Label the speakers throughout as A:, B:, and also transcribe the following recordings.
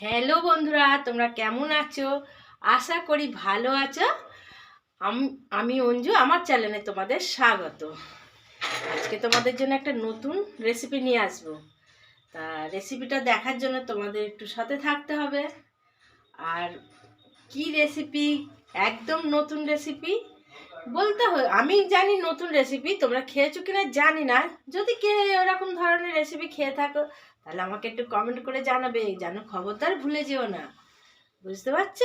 A: Hello বন্ধুরা, তোমরা কেমন আছো? আশা করি ভালো আছো। আমি অঞ্জু, আমার চ্যানেলে তোমাদের স্বাগত। আজকে তোমাদের জন্য একটা নতুন রেসিপি নিয়ে আসব। তা রেসিপিটা দেখার জন্য তোমাদের একটু সাথে থাকতে হবে। আর কি রেসিপি একদম নতুন রেসিপি বলতে হয় আমি জানি নতুন রেসিপি তোমরা খেয়েছো কিনা জানি না। যদি কে ওরকম ধরনের রেসিপি খেয়ে থাকো তাহলে আমাকে একটু কমেন্ট করে জানাবে, যেন খবরদার ভুলে যেও না। বুঝতে পারছ?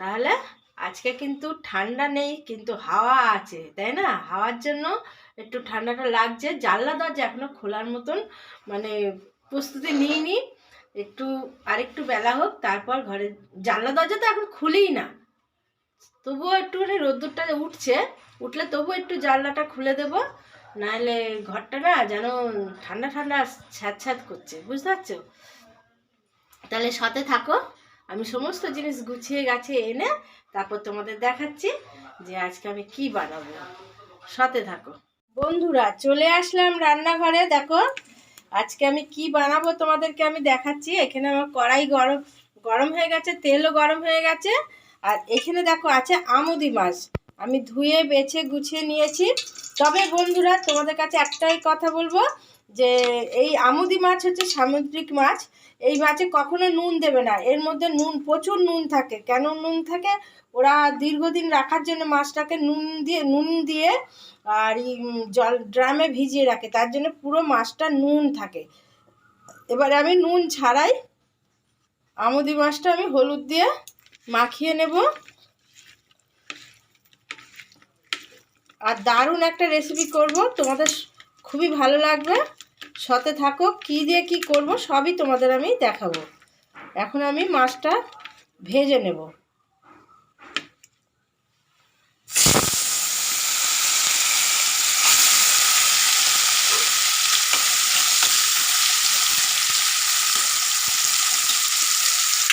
A: তাহলে আজকে কিন্তু ঠান্ডা নেই, কিন্তু হাওয়া আছে, তাই না? হাওয়ার জন্য একটু ঠান্ডাটা লাগছে। জানলা দরজা এখনও খোলার মতন মানে প্রস্তুতি নিইনি। একটু, আরেকটু বেলা হোক, তারপর ঘরে, জানলা দরজা তো এখন খুলেই না। তবুও একটুখানি রোদ্দুরটা উঠছে, উঠলে তবুও একটু জানলাটা খুলে দেবো। নাহলে ঘরটা না যেন ঠান্ডা ঠান্ডা ছ্যাঁত ছ্যাঁত করছে, বুঝতে পারছ? তাহলে সাথে থাকো, আমি সমস্ত জিনিস গুছিয়ে গাছে এনে তারপর তোমাদের দেখাচ্ছি যে আজকে আমি কি বানাবো। সাথে থাকো। বন্ধুরা, চলে আসলাম রান্নাঘরে, দেখো, আজকে আমি কি বানাবো তোমাদেরকে আমি দেখাচ্ছি। এখানে আমার কড়াই গরম গরম হয়ে গেছে, তেলও গরম হয়ে গেছে, আর এখানে দেখো আছে আমুদি মাছ। আমি ধুয়ে, বেছে, গুছিয়ে নিয়েছি। তবে বন্ধুরা, তোমাদের কাছে একটাই কথা বলব, যে এই আমুদি মাছ হচ্ছে সামুদ্রিক মাছ। এই মাছে কখনো নুন দেবে না। এর মধ্যে নুন, প্রচুর নুন থাকে। কেন নুন থাকে? ওরা দীর্ঘদিন রাখার জন্য মাছটাকে নুন দিয়ে নুন দিয়ে আর জল, ড্রামে ভিজিয়ে রাখে। তার জন্য পুরো মাছটা নুন থাকে। এবারে আমি নুন ছাড়াই আমুদি মাছটা আমি হলুদ দিয়ে মাখিয়ে নেব। আর দারুণ একটা রেসিপি করব। তোমাদের খুবই ভালো লাগবে। সাথে থাকো, কি দিয়ে কি করব সবই তোমাদের আমি দেখাবো। এখন আমি মাছটা ভেজে নেব।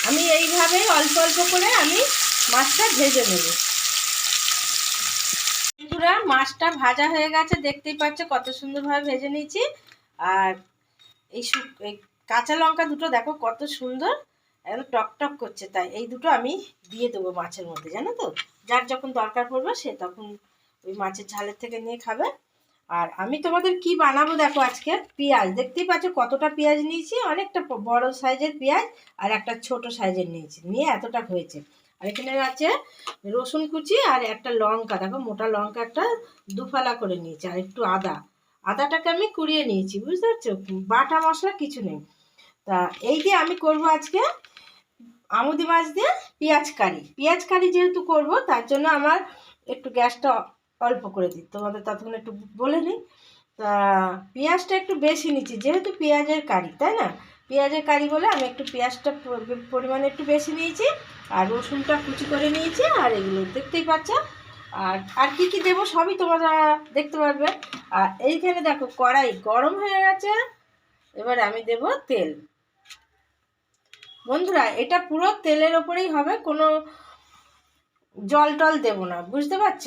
A: আমি এইভাবে অল্প অল্প করে আমি মাছটা ভেজে নেব। বন্ধুরা মাছটা ভাজা হয়ে গেছে, দেখতেই পাচ্ছ কত সুন্দরভাবে ভেজে নিয়েছি। আর এই কাঁচা লঙ্কা দুটো দেখো কত সুন্দর, একদম টক টক করছে। তাই এই দুটো আমি দিয়ে দেবো মাছের মধ্যে, জানো তো? যার যখন দরকার পড়বে সে তখন ওই মাছের ঝালের থেকে নিয়ে খাবে। আর আমি তোমাদের কি বানাবো দেখো আজকে? পেঁয়াজ। দেখতেই পাচ্ছ কতটা পেঁয়াজ নিয়েছি, অনেকটা বড় সাইজের পেঁয়াজ আর একটা ছোট সাইজের নিয়েছি, নিয়ে এতটা হয়েছে। আর এখানে আছে রসুন কুচি আর একটা লঙ্কা। দেখো, মোটা লঙ্কা একটা দুফালা করে নিয়েছি, আর একটু আদা। আদাটাকে আমি কুড়িয়ে নিয়েছি, বুঝতে পারছ? বাটা মশলা কিছু নেই। তা এই দিয়ে আমি করব আজকে আমুদি মাছ দিয়ে পেঁয়াজ কারি। পেঁয়াজ কারি যেহেতু করব, তার জন্য আমার একটু গ্যাসটা অল্প করে দিই। তোমাদের ততক্ষণ একটু বলে নিই। তা পেঁয়াজটা একটু বেশি নিচ্ছি, যেহেতু পেঁয়াজের কারি, তাই না? পেঁয়াজের কারি বলে আমি একটু পেঁয়াজটা পরিমাণে একটু বেশি নিয়েছি। আর রসুনটা কুচি করে নিয়েছি, আর এগুলো দেখতেই পাচ্ছ। আর আর কি কি দেবো সবই তোমরা দেখতে পারবে। আর এইখানে দেখো, কড়াই গরম হয়ে গেছে। এবার আমি দেব তেল। বন্ধুরা, এটা পুরো তেলের ওপরেই হবে, কোনো জল টল দেবো না, বুঝতে পারছ?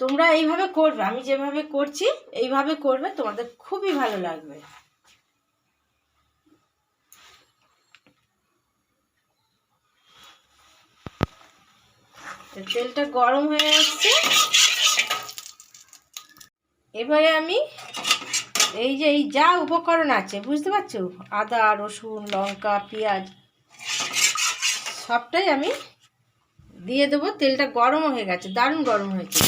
A: তোমরা এইভাবে করবে, আমি যেভাবে করছি, এইভাবে করবে, তোমাদের খুবই ভালো লাগবে। তেলটা গরম হয়ে আসছে এবারে আমি এই যে, এই যা উপকরণ আছে, বুঝতে পারছ? আদা, রসুন, লঙ্কা, পেঁয়াজ, সবটাই আমি দিয়ে দেবো। তেলটা গরম হয়ে গেছে, দারুণ গরম হয়েছে।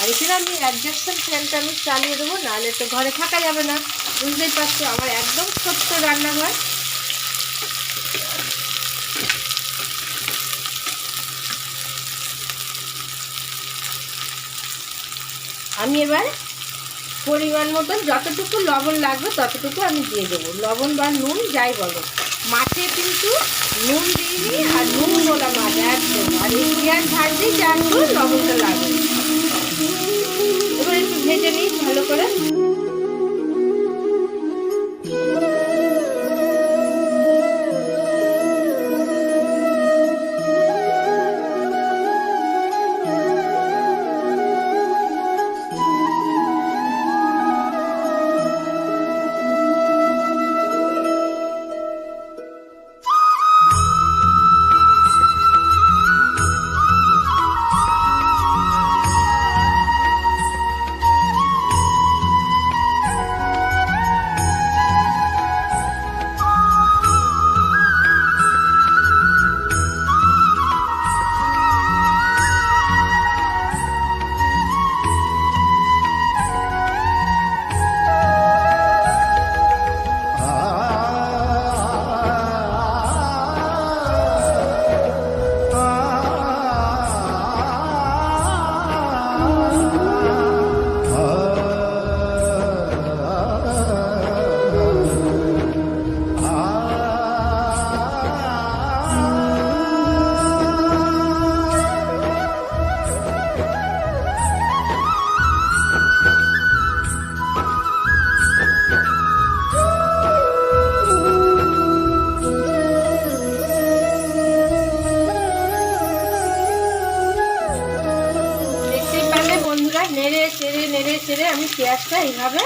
A: আর এখানে আমি অ্যাডজাস্টন ফ্যানটা আমি চালিয়ে দেবো, নাহলে তো ঘরে থাকা যাবে না। বুঝতেই পারছ, আমার একদম ছোট্ট রান্নাঘর। আমি এবার পরিমাণ মতন যতটুকু লবণ লাগবে ততটুকু আমি দিয়ে দেবো। লবণ বা নুন যাই বলো। মাছে কিন্তু নুন দিইনি আর নুন বলা মাছ, একদম। আর এই পেঁয়াজ ভাজতেই যা লবণটা লাগবে। এবার একটু ভেজে নিই ভালো করে। পেঁয়াজটা এইভাবে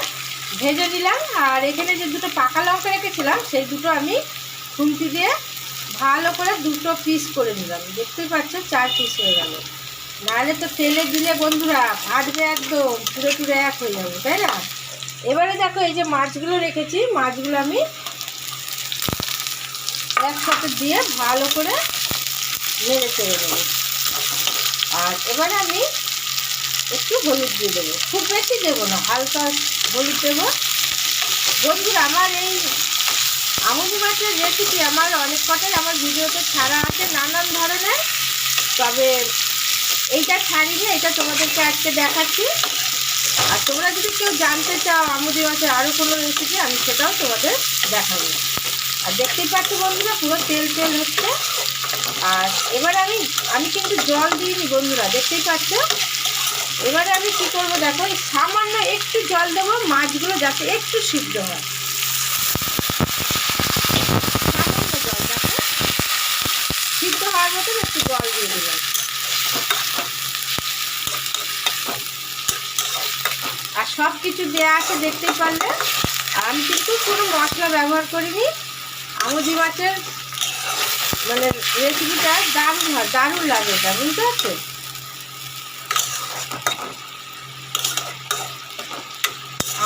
A: ভেজে নিলাম। আর এখানে যে দুটো পাকা লঙ্কা রেখেছিলাম, সেই দুটো আমি খুন্তি দিয়ে ভালো করে দুটো পিস করে নিলাম। দেখতেই পাচ্ছ চার পিস হয়ে গেল। নাহলে তো তেলে দিলে বন্ধুরা ভাজবে একদম, পুরো পুরো এক হয়ে যাবে, তাই না? এবারে দেখো এই যে মাছগুলো রেখেছি, মাছগুলো আমি একসাথে দিয়ে ভালো করে নেড়ে চলে দেবো আর এবারে আমি একটু হলুদ দিয়ে দেবো। খুব বেশি দেবো না, হালকা হলুদ দেবো। বন্ধুরা, আমার এই আমুদি মাছের রেসিপি আমার অনেক কটাই আমার ভিডিওতে ছাড়া আছে নানান ধরনের। তবে এইটা ছাড়িনি, এটা তোমাদেরকে আজকে দেখাচ্ছি। আর তোমরা যদি কেউ জানতে চাও আমুদি মাছের আরও কোনো রেসিপি আমি সেটাও তোমাদের দেখাবো। আর দেখতেই পাচ্ছ বন্ধুরা, পুরো তেল তেল হচ্ছে। আর এবারে আমি আমি কিন্তু জল দিইনি বন্ধুরা, দেখতেই পাচ্ছ? এবারে আমি কি করব দেখো সামান্য একটু জল দেবো, মাছগুলো যাতে একটু সিদ্ধ হয়। সিদ্ধ হওয়ার মতন একটু জল দিয়ে দিলাম। আর সব কিছু দেওয়া আছে, দেখতেই পারলে। আমি কিন্তু কোনো মশলা ব্যবহার করিনি। আমুদি মাছের মানে রেসিপিটা দারুণ হয়, দারুণ লাগে এটা, বুঝতে পারছ?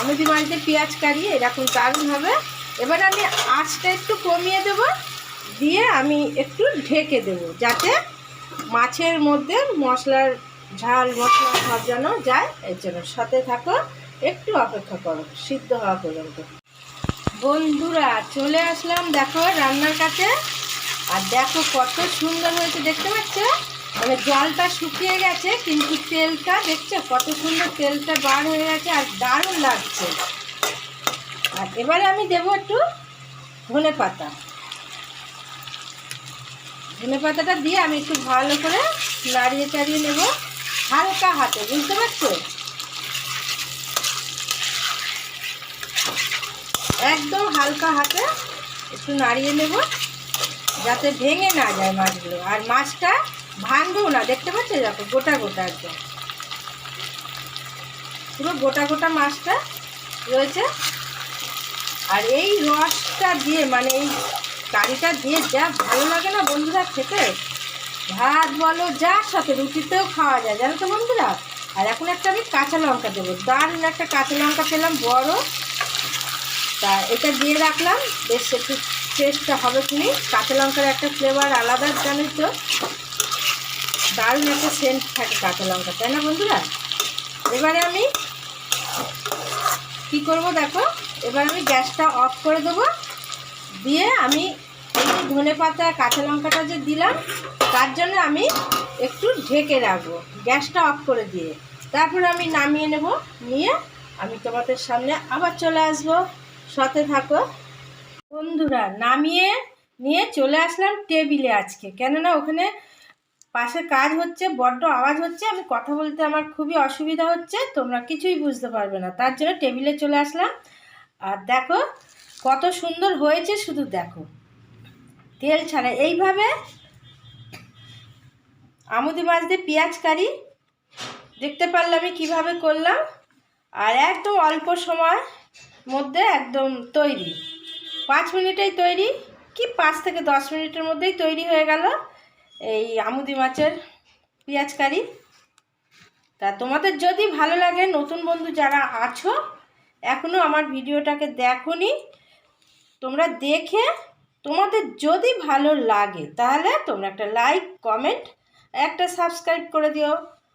A: আমুদি মাছতে পেঁয়াজ কারি এরকম দারুণ হবে। এবার আমি আঁচটা একটু কমিয়ে দেব, দিয়ে আমি একটু ঢেকে দেব, যাতে মাছের মধ্যে মশলার ঝাল, মশলা সব যেন যায়। এর জন্য সাথে থাকো, একটু অপেক্ষা করো, সিদ্ধ হওয়া পর্যন্ত। বন্ধুরা, চলে আসলাম দেখো রান্নার কাছে। আর দেখো কত সুন্দর হয়েছে, দেখতে পাচ্ছ? মানে জলটা শুকিয়ে গেছে, কিন্তু তেলটা দেখছ কত সুন্দর তেলটা বার হয়ে গেছে আর দারুণ লাগছে। আর এবারে আমি দেবো একটু ধনে পাতা। ধনে পাতাটা দিয়ে আমি একটু ভালো করে নাড়িয়ে চাড়িয়ে নেব, হালকা হাতে, বুঝতে পারছ? একদম হালকা হাতে একটু নাড়িয়ে নেব, যাতে ভেঙে না যায় মাছগুলো। আর মাছটা ভাঙবেও না, দেখতে পাচ্ছ দেখো, গোটা গোটা একদম। পুরো গোটা গোটা মাছটা রয়েছে। আর এই রসটা দিয়ে মানে এই কারিটা দিয়ে যা ভালো লাগে না বন্ধুরা খেতে, ভাত বলো, যার সাথে রুটিতেও খাওয়া যায়, জানো তো বন্ধুরা? আর এখন একটা আমি কাঁচা লঙ্কা দেবো, দারুণ একটা কাঁচা লঙ্কা পেলাম বড়। তা এটা দিয়ে রাখলাম, বেশ একটু টেস্টটা হবে তুমি কাঁচা লঙ্কার একটা ফ্লেভার আলাদা জানোই তো। দারুণ একটা সেন্ট থাকে কাঁচা লঙ্কা, তাই না বন্ধুরা? এবারে আমি কি করব দেখো? এবার আমি গ্যাসটা অফ করে দেবো। দিয়ে আমি এই যে ধনে পাতা, কাঁচা লঙ্কাটা যে দিলাম, তার জন্য আমি একটু ঢেকে রাখব গ্যাসটা অফ করে দিয়ে। তারপরে আমি নামিয়ে নেব, নিয়ে আমি তোমাদের সামনে আবার চলে আসব। সাথে থাকো। বন্ধুরা, নামিয়ে নিয়ে চলে আসলাম টেবিলে আজকে। কেননা ওখানে পাশে কাজ হচ্ছে, বড্ড আওয়াজ হচ্ছে, আমি কথা বলতে আমার খুবই অসুবিধা হচ্ছে, তোমরা কিছুই বুঝতে পারবে না। তার জন্য টেবিলে চলে আসলাম। আর দেখো, কত সুন্দর হয়েছে, শুধু দেখো। তেল ছাড়া। এইভাবে আমুদি মাছ দিয়ে পেঁয়াজ কারি। দেখতে পারলে আমি কীভাবে করলাম। আর একদম অল্প সময় মধ্যে একদম তৈরি। পাঁচ মিনিটেই তৈরি। কি পাঁচ থেকে দশ মিনিটের মধ্যেই তৈরি হয়ে গেল। এই আমুদি মাছের পেঁয়াজ কারি। তা তোমাদের যদি ভালো লাগে, নতুন বন্ধু যারা আছো এখনও আমার ভিডিওটাকে দেখোনি, তোমরা দেখে তোমাদের যদি ভালো লাগে, তাহলে তোমরা একটা লাইক, কমেন্ট, একটা সাবস্ক্রাইব করে দিও,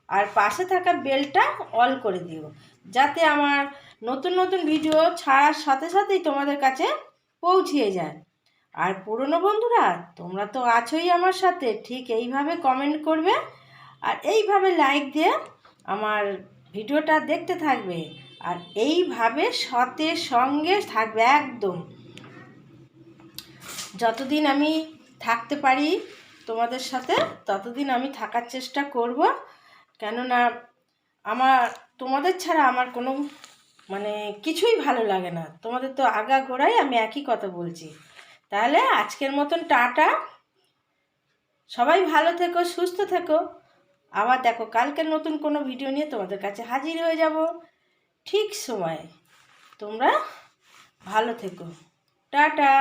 A: আর পাশে থাকা বেলটা অল করে দিও, যাতে আমার নতুন নতুন ভিডিও ছাড়ার সাথে সাথেই তোমাদের কাছে পৌঁছিয়ে যায়। আর পুরনো বন্ধুরা, তোমরা তো আছোই আমার সাথে, ঠিক এইভাবে কমেন্ট করবে আর এইভাবে লাইক দিয়ে আমার ভিডিওটা দেখতে থাকবে আর এইভাবে সতে সঙ্গে থাকবে একদম। যতদিন আমি থাকতে পারি তোমাদের সাথে, ততদিন আমি থাকার চেষ্টা করব। কেননা আমার, তোমাদের ছাড়া আমার কোনো মানে কিছুই ভালো লাগে না। তোমাদের তো আগা গোড়াই আমি একই কথা বলছি। তাহলে আজকের মতন টাটা। সবাই ভালো থেকো, সুস্থ থেকো। আবার দেখো কালকের নতুন কোনো ভিডিও নিয়ে তোমাদের কাছে হাজির হয়ে যাব। ঠিক সময়। তোমরা ভালো থেকো। টাটা।